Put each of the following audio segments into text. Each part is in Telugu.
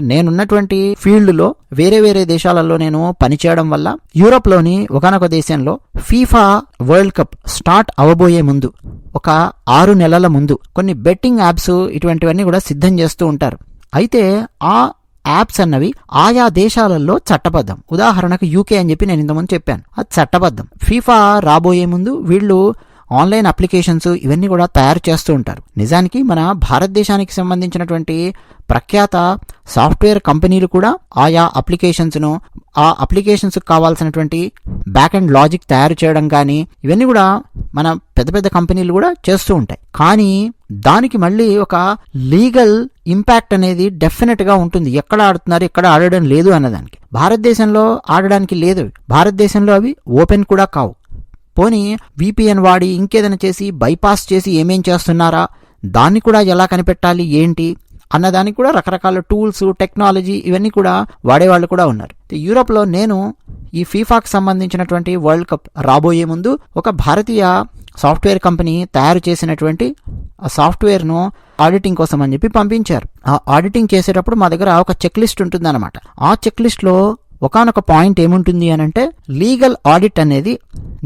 అంటే నేనున్నటువంటి ఫీల్డ్లో వేరే వేరే దేశాలలో నేను పనిచేయడం వల్ల యూరోప్లోని ఒకనొక దేశంలో ఫీఫా వరల్డ్ కప్ స్టార్ట్ అవబోయే ముందు ఒక ఆరు నెలల ముందు కొన్ని బెట్టింగ్ యాప్స్ ఇటువంటివన్నీ కూడా సిద్ధం చేస్తూ ఉంటారు. అయితే ఆ యాప్స్ అన్నవి ఆయా దేశాలలో చట్టబద్ధం. ఉదాహరణకు యూకే అని చెప్పి నేను ఇంతకుముందు చెప్పాను. అది చట్టబద్ధం. ఫీఫా రాబోయే ముందు వీళ్ళు ఆన్లైన్ అప్లికేషన్స్ ఇవన్నీ కూడా తయారు చేస్తూ ఉంటారు. నిజానికి మన భారతదేశానికి సంబంధించినటువంటి ప్రఖ్యాత సాఫ్ట్వేర్ కంపెనీలు కూడా ఆయా అప్లికేషన్స్ను ఆ అప్లికేషన్స్ కావాల్సినటువంటి బ్యాక్ అండ్ లాజిక్ తయారు చేయడం కానీ ఇవన్నీ కూడా మన పెద్ద పెద్ద కంపెనీలు కూడా చేస్తూ ఉంటాయి. కానీ దానికి మళ్ళీ ఒక లీగల్ ఇంపాక్ట్ అనేది డెఫినెట్గా ఉంటుంది. ఎక్కడ ఆడుతున్నారు ఎక్కడ ఆడడం లేదు అన్నదానికి. భారతదేశంలో ఆడడానికి లేదు. భారతదేశంలో అవి ఓపెన్ కూడా కావు. పోనీ విపిఎన్ వాడి ఇంకేదైనా చేసి బైపాస్ చేసి ఏమేం చేస్తున్నారా? దాన్ని కూడా ఎలా కనిపెట్టాలి? ఏంటి? అన్నదానికి కూడా రకరకాల టూల్స్ టెక్నాలజీ ఇవన్నీ కూడా వాడేవాళ్ళు కూడా ఉన్నారు. యూరోప్లో నేను ఈ ఫీఫాకు సంబంధించినటువంటి వరల్డ్ కప్ రాబోయే ముందు ఒక భారతీయ సాఫ్ట్వేర్ కంపెనీ తయారు చేసినటువంటి ఆ సాఫ్ట్వేర్ను ఆడిటింగ్ కోసం అని చెప్పి పంపించారు. ఆ ఆడిటింగ్ చేసేటప్పుడు మా దగ్గర ఒక చెక్ లిస్ట్ ఉంటుందన్నమాట. ఆ చెక్ లిస్ట్లో ఒకనొక పాయింట్ ఏముంటుంది అని అంటే లీగల్ ఆడిట్ అనేది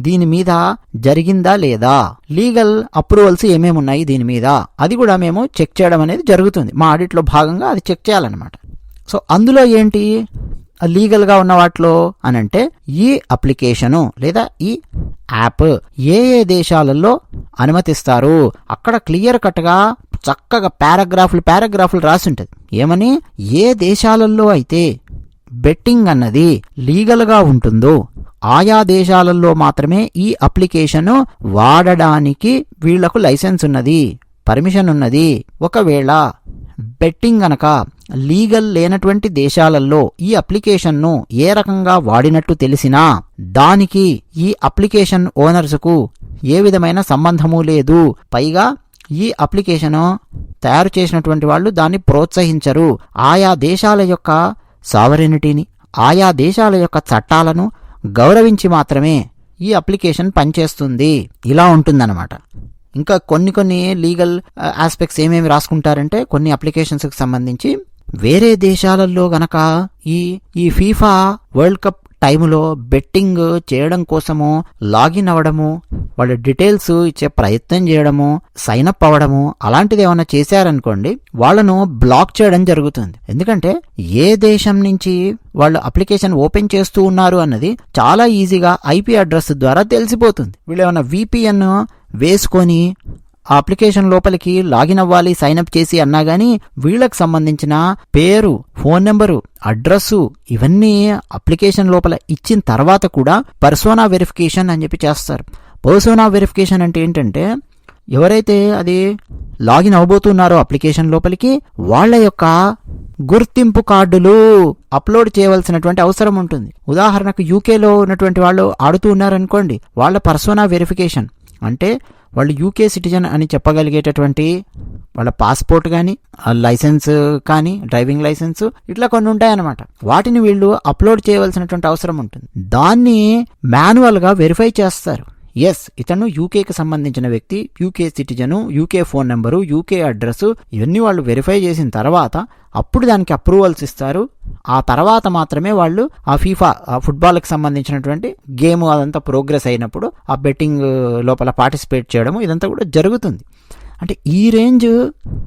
దీని మీద జరిగిందా లేదా? లీగల్ అప్రూవల్స్ ఏమేమి ఉన్నాయి దీని మీద? అది కూడా మేము చెక్ చేయడం అనేది జరుగుతుంది. మా ఆడిట్లో భాగంగా అది చెక్ చేయాలన్నమాట. సో అందులో ఏంటి? లీగల్గా ఉన్న వాటిలో అని అంటే ఈ అప్లికేషను లేదా ఈ యాప్ ఏ ఏ దేశాలలో అనుమతిస్తారు? అక్కడ క్లియర్ కట్గా చక్కగా పారాగ్రాఫ్లు పారాగ్రాఫ్లు రాసి ఉంటుంది ఏమని? ఏ దేశాలలో అయితే బెట్టింగ్ అన్నది లీగల్గా ఉంటుందో ఆయా దేశాలలో మాత్రమే ఈ అప్లికేషన్ వాడడానికి వీళ్ళకు లైసెన్స్ ఉన్నది పర్మిషన్ ఉన్నది. ఒకవేళ బెట్టింగ్ గనక లీగల్ లేనటువంటి దేశాలలో ఈ అప్లికేషన్ను ఏ రకంగా వాడినట్టు తెలిసినా దానికి ఈ అప్లికేషన్ ఓనర్స్కు ఏ విధమైన సంబంధము లేదు. పైగా ఈ అప్లికేషన్ తయారు చేసినటువంటి వాళ్ళు దాన్ని ప్రోత్సహించరు. ఆయా దేశాల యొక్క సావరెనిటీని ఆయా దేశాల యొక్క చట్టాలను గౌరవించి మాత్రమే ఈ అప్లికేషన్ పనిచేస్తుంది. ఇలా ఉంటుందన్నమాట. ఇంకా కొన్ని కొన్ని లీగల్ ఆస్పెక్ట్స్ ఏమేమి రాసుకుంటారంటే కొన్ని అప్లికేషన్స్కి సంబంధించి వేరే దేశాలలో గనక ఈ ఈ ఫీఫా వరల్డ్ కప్ టైములో బెట్టింగ్ చేయడం కోసము లాగిన్ అవ్వడము వాళ్ళ డీటెయిల్స్ ఇచ్చే ప్రయత్నం చేయడము సైన్ అప్ అవ్వడము అలాంటిది ఏమైనా చేశారనుకోండి వాళ్ళను బ్లాక్ చేయడం జరుగుతుంది. ఎందుకంటే ఏ దేశం నుంచి వాళ్ళు అప్లికేషన్ ఓపెన్ చేస్తూ ఉన్నారు అన్నది చాలా ఈజీగా ఐపీ అడ్రస్ ద్వారా తెలిసిపోతుంది. వీళ్ళు ఏమైనా విపిఎన్ వేసుకొని ఆ అప్లికేషన్ లోపలికి లాగిన్ అవ్వాలి సైన్ అప్ చేసి అన్నా గానీ వీళ్ళకి సంబంధించిన పేరు ఫోన్ నెంబరు అడ్రస్సు ఇవన్నీ అప్లికేషన్ లోపల ఇచ్చిన తర్వాత కూడా పర్సోనా వెరిఫికేషన్ అని చెప్పి చేస్తారు. పర్సోనా వెరిఫికేషన్ అంటే ఏంటంటే ఎవరైతే అది లాగిన్ అవబోతున్నారో అప్లికేషన్ లోపలికి వాళ్ళ యొక్క గుర్తింపు కార్డులు అప్లోడ్ చేయవలసినటువంటి అవసరం ఉంటుంది. ఉదాహరణకు యూకేలో ఉన్నటువంటి వాళ్ళు ఆడుతూ ఉన్నారనుకోండి వాళ్ళ పర్సోనా వెరిఫికేషన్ అంటే వాళ్ళు యూకే సిటిజన్ అని చెప్పగలిగేటటువంటి వాళ్ళ పాస్పోర్ట్ కానీ లైసెన్స్ కానీ డ్రైవింగ్ లైసెన్స్ ఇట్లా కొన్ని ఉంటాయన్నమాట. వాటిని వీళ్ళు అప్లోడ్ చేయవలసినటువంటి అవసరం ఉంటుంది. దాన్ని మాన్యువల్గా వెరిఫై చేస్తారు. ఎస్ ఇతను యూకేకి సంబంధించిన వ్యక్తి UK citizen UK phone number UK address ఇవన్నీ వాళ్ళు వెరిఫై చేసిన తర్వాత అప్పుడు దానికి అప్రూవల్స్ ఇస్తారు. ఆ తర్వాత మాత్రమే వాళ్ళు ఆ ఫీఫా ఆ ఫుట్బాల్కి సంబంధించినటువంటి గేమ్ అదంతా ప్రోగ్రెస్ అయినప్పుడు ఆ బెట్టింగ్ లోపల పార్టిసిపేట్ చేయడము ఇదంతా కూడా జరుగుతుంది. అంటే ఈ రేంజ్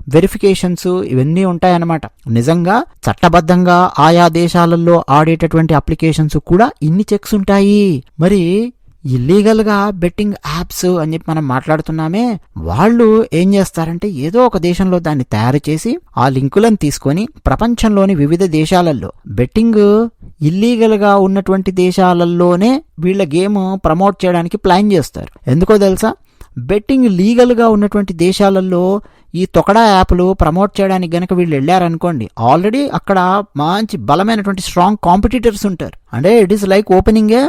వెరిఫికేషన్స్ ఇవన్నీ ఉంటాయన్నమాట. నిజంగా చట్టబద్ధంగా ఆయా దేశాలలో ఆడేటటువంటి అప్లికేషన్స్ కూడా ఇన్ని చెక్స్ ఉంటాయి. మరి ఇల్లీగల్గా బెట్టింగ్ యాప్స్ అని చెప్పి మనం మాట్లాడుతున్నామే వాళ్ళు ఏం చేస్తారంటే ఏదో ఒక దేశంలో దాన్ని తయారు చేసి ఆ లింకులను తీసుకొని ప్రపంచంలోని వివిధ దేశాలలో బెట్టింగ్ ఇల్లీగల్గా ఉన్నటువంటి దేశాలలోనే వీళ్ళ గేమ్ ప్రమోట్ చేయడానికి ప్లాన్ చేస్తారు. ఎందుకో తెలుసా? బెట్టింగ్ లీగల్గా ఉన్నటువంటి దేశాలలో ఈ తొకడా యాప్లు ప్రమోట్ చేయడానికి కనుక వీళ్ళు వెళ్ళారనుకోండి ఆల్రెడీ అక్కడ మంచి బలమైనటువంటి స్ట్రాంగ్ కాంపిటీటర్స్ ఉంటారు. అంటే it is like opening a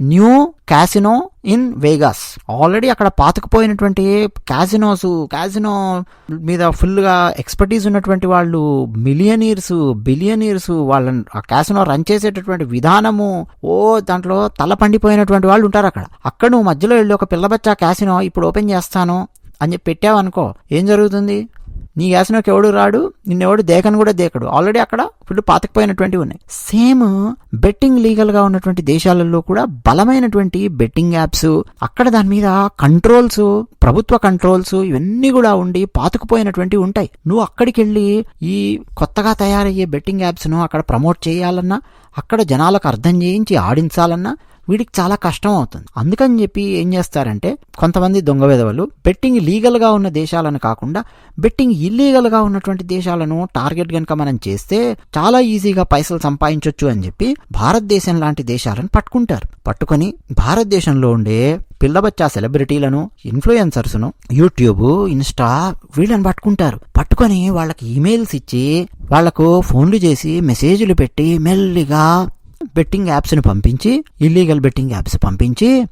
new casino in Vegas already అక్కడ పాతకపోయినటువంటి క్యాసినోస్ క్యాసినో మీద ఫుల్గా ఎక్స్పర్టీస్ ఉన్నటువంటి వాళ్ళు మిలియనీర్స్ బిలియనీర్స్ వాళ్ళని ఆ క్యాసినో రన్ చేసేటటువంటి విధానము ఓ దాంట్లో తల పండిపోయినటువంటి వాళ్ళు ఉంటారు అక్కడ. అక్కడ నువ్వు మధ్యలో వెళ్ళి ఒక పిల్లబచ్చా క్యాసినో ఇప్పుడు ఓపెన్ చేస్తాను అని చెప్పి పెట్టావనుకో ఏం జరుగుతుంది? నీ యాసనకి ఎవడు రాడు? నిన్నెవడు దేకను కూడా దేకడు. ఆల్రెడీ అక్కడ ఫుల్ పాతకపోయినటువంటివి ఉన్నాయి. సేమ్ బెట్టింగ్ లీగల్గా ఉన్నటువంటి దేశాలలో కూడా బలమైనటువంటి బెట్టింగ్ యాప్స్ అక్కడ దాని మీద కంట్రోల్స్ ప్రభుత్వ కంట్రోల్స్ ఇవన్నీ కూడా ఉండి పాతుకుపోయినటువంటివి ఉంటాయి. నువ్వు అక్కడికి వెళ్ళి ఈ కొత్తగా తయారయ్యే బెట్టింగ్ యాప్స్ను అక్కడ ప్రమోట్ చేయాలన్నా అక్కడ జనాలకు అర్థం చేయించి ఆడించాలన్నా వీడికి చాలా కష్టం అవుతుంది. అందుకని చెప్పి ఏం చేస్తారంటే కొంతమంది దొంగ విధవలు బెట్టింగ్ లీగల్గా ఉన్న దేశాలను కాకుండా బెట్టింగ్ ఇల్లీగల్గా ఉన్నటువంటి దేశాలను టార్గెట్ కనుక మనం చేస్తే చాలా ఈజీగా పైసలు సంపాదించవచ్చు అని చెప్పి భారతదేశం లాంటి దేశాలను పట్టుకుంటారు. పట్టుకొని భారతదేశంలో ఉండే పిల్లబచ్చా సెలబ్రిటీలను ఇన్ఫ్లుయెన్సర్స్ను యూట్యూబ్ ఇన్స్టా వీళ్ళని పట్టుకుంటారు. పట్టుకొని వాళ్ళకి ఈమెయిల్స్ ఇచ్చి వాళ్ళకు ఫోన్లు చేసి మెసేజ్లు పెట్టి మెల్లిగా బెట్టింగ్ యాప్స్ని పంపించి ఇల్లీగల్ బెట్టింగ్ యాప్స్ పంపించి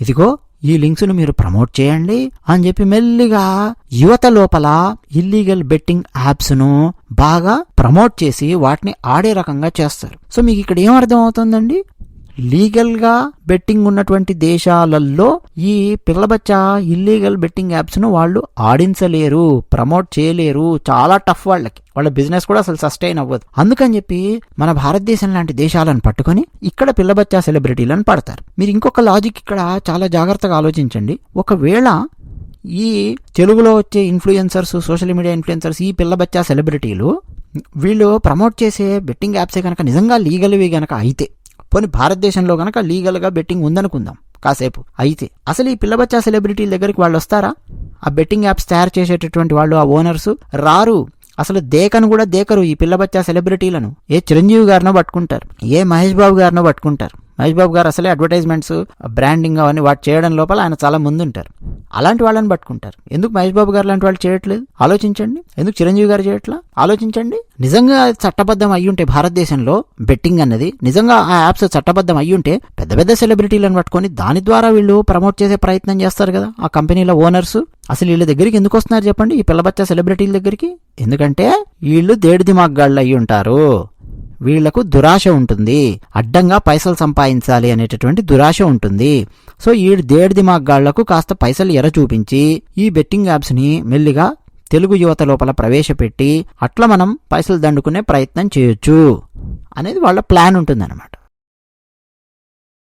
ఇదిగో ఈ లింక్స్ను మీరు ప్రమోట్ చేయండి అని చెప్పి మెల్లిగా యువత లోపల ఇల్లీగల్ బెట్టింగ్ యాప్స్ను బాగా ప్రమోట్ చేసి వాటిని ఆడే రకంగా చేస్తారు. సో మీకు ఇక్కడ ఏం అర్థం అవుతుందండి లీగల్గా బెట్టింగ్ ఉన్నటువంటి దేశాలలో ఈ పిల్లబచ్చ ఇల్లీగల్ బెట్టింగ్ యాప్స్ను వాళ్ళు ఆడించలేరు ప్రమోట్ చేయలేరు. చాలా టఫ్ వాళ్ళకి. వాళ్ళ బిజినెస్ కూడా అసలు సస్టైన్ అవ్వదు. అందుకని చెప్పి మన భారతదేశం లాంటి దేశాలను పట్టుకొని ఇక్కడ పిల్లబచ్చా సెలబ్రిటీలను పడతారు. మీరు ఇంకొక లాజిక్ ఇక్కడ చాలా జాగ్రత్తగా ఆలోచించండి. ఒకవేళ ఈ తెలుగులో వచ్చే ఇన్ఫ్లుయెన్సర్స్ సోషల్ మీడియా ఇన్ఫ్లుయెన్సర్స్ ఈ పిల్లబచ్చా సెలబ్రిటీలు వీళ్ళు ప్రమోట్ చేసే బెట్టింగ్ యాప్సే కనుక నిజంగా లీగల్వి కనుక అయితే పోనీ భారతదేశంలో గనక లీగల్గా బెట్టింగ్ ఉందనుకుందాం కాసేపు. అయితే అసలు ఈ పిల్లబచ్చా సెలబ్రిటీల దగ్గరికి వాళ్ళు వస్తారా? ఆ బెట్టింగ్ యాప్స్ తయారు చేసేటటువంటి వాళ్ళు ఆ ఓనర్స్ రారు. అసలు దేకను కూడా దేకరు ఈ పిల్లబచ్చా సెలబ్రిటీలను. ఏ చిరంజీవి గారినో పట్టుకుంటారు. ఏ మహేష్ బాబు గారినో పట్టుకుంటారు. మహేష్ బాబు గారు అసలే అడ్వర్టైజ్మెంట్స్ బ్రాండింగ్ అవన్నీ వాటి చేయడం లోపల ఆయన చాలా ముందుంటారు. అలాంటి వాళ్ళని పట్టుకుంటారు. ఎందుకు మహేష్ బాబు గారు లాంటి వాళ్ళు చేయట్లేదు? ఆలోచించండి. ఎందుకు చిరంజీవి గారు చేయట్లా? ఆలోచించండి. నిజంగా చట్టబద్ధం అయ్యుంటే భారతదేశంలో బెట్టింగ్ అన్నది నిజంగా ఆ యాప్స్ చట్టబద్ధం అయ్యుంటే పెద్ద పెద్ద సెలబ్రిటీలను పట్టుకొని దాని ద్వారా వీళ్ళు ప్రమోట్ చేసే ప్రయత్నం చేస్తారు కదా ఆ కంపెనీల ఓనర్స్. అసలు వీళ్ళ దగ్గరికి ఎందుకు వస్తున్నారు చెప్పండి ఈ పిల్లబచ్చ సెలబ్రిటీల దగ్గరికి? ఎందుకంటే వీళ్ళు దేడి దిమాగ్గాళ్ళు అయ్యి ఉంటారు. వీళ్ళకు దురాశ ఉంటుంది. అడ్డంగా పైసలు సంపాదించాలి అనేటటువంటి దురాశ ఉంటుంది. సో ఈ దేడి దిమాగ్గాళ్ళకు కాస్త పైసలు ఎర చూపించి ఈ బెట్టింగ్ యాప్స్ని మెల్లిగా తెలుగు యువత లోపల ప్రవేశపెట్టి అట్లా మనం పైసలు దండుకునే ప్రయత్నం చేయొచ్చు అనేది వాళ్ళ ప్లాన్ ఉంటుందన్నమాట.